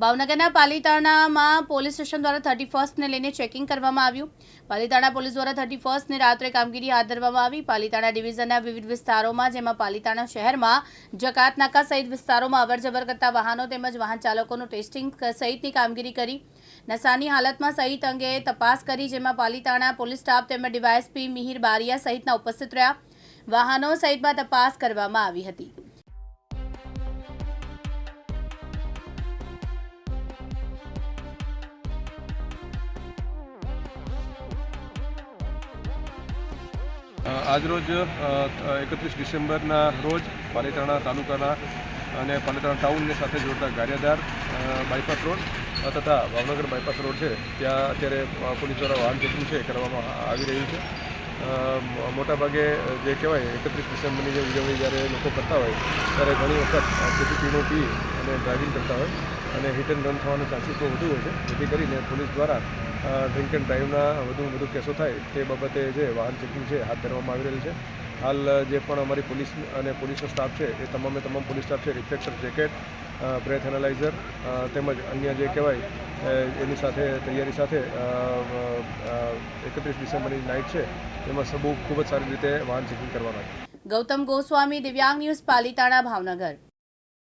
ભાવનગરના પાલીતાણામાં police station દ્વારા થર્ટી ફર્સ્ટને લઈને ચેકિંગ કરવામાં આવ્યું. પાલીતાણા પોલીસ દ્વારા થર્ટી ફર્સ્ટને રાત્રે કામગીરી હાથ ધરવામાં આવી. પાલીતાણા ડિવિઝનના વિવિધ વિસ્તારોમાં, જેમાં પાલીતાણા શહેરમાં જકાત નાકા સહિત વિસ્તારોમાં અવરજવર કરતા વાહનો તેમજ વાહન ચાલકોનું ટેસ્ટિંગ સહિતની કામગીરી કરી. નશાની હાલતમાં સહિત અંગે તપાસ કરી, જેમાં પાલીતાણા પોલીસ સ્ટાફ તેમજ ડીવાયએસપી મિહિર બારિયા સહિતના ઉપસ્થિત રહ્યા. વાહનો સહિતમાં તપાસ કરવામાં આવી હતી. આજરોજ એકત્રીસ ડિસેમ્બરના રોજ પાલીતાણા તાલુકાના અને પાલીતાણા ટાઉનને સાથે જોડતા ગારિયાધાર અ, બાયપાસ રોડ તથા ભાવનગર બાયપાસ રોડ છે ત્યાં અત્યારે પોલીસ દ્વારા વાહન ચેકિંગ છે કરવામાં આવી રહ્યું છે. મોટાભાગે જે કહેવાય એકત્રીસ ડિસેમ્બરની જે ઉજવણી જ્યારે લોકો કરતા હોય ત્યારે ઘણી વખત પીણું પી અને ડ્રાઇવિંગ કરતા હોય. અને હિટ એન્ડ રન થવાના ચાન્સીસ પણ વધુ હોય છે. જેથી કરીને પોલીસ દ્વારા ડ્રિંક એન્ડ ડ્રાઈવના વધુમાં વધુ કેસો થાય તે બાબતે જે વાહન ચેકિંગ છે હાથ ધરવામાં આવી રહેલ છે. હાલ જે પણ અમારી પોલીસ અને પોલીસનો સ્ટાફ છે, એ તમામે તમામ પોલીસ સ્ટાફ છે રિફ્લેક્ટર જેકેટ બ્રેથ એનાલાઇઝર તેમજ અન્ય જે કહેવાય એની સાથે, તૈયારી સાથે એકત્રીસ ડિસેમ્બરની નાઇટ છે. તેમાં સબુ ખૂબ જ સારી રીતે વાહન ચેકિંગ કરવાના છે ગૌતમ ગોસ્વામી, દિવ્યાંગ ન્યૂઝ પાલીતાણા ભાવનગર.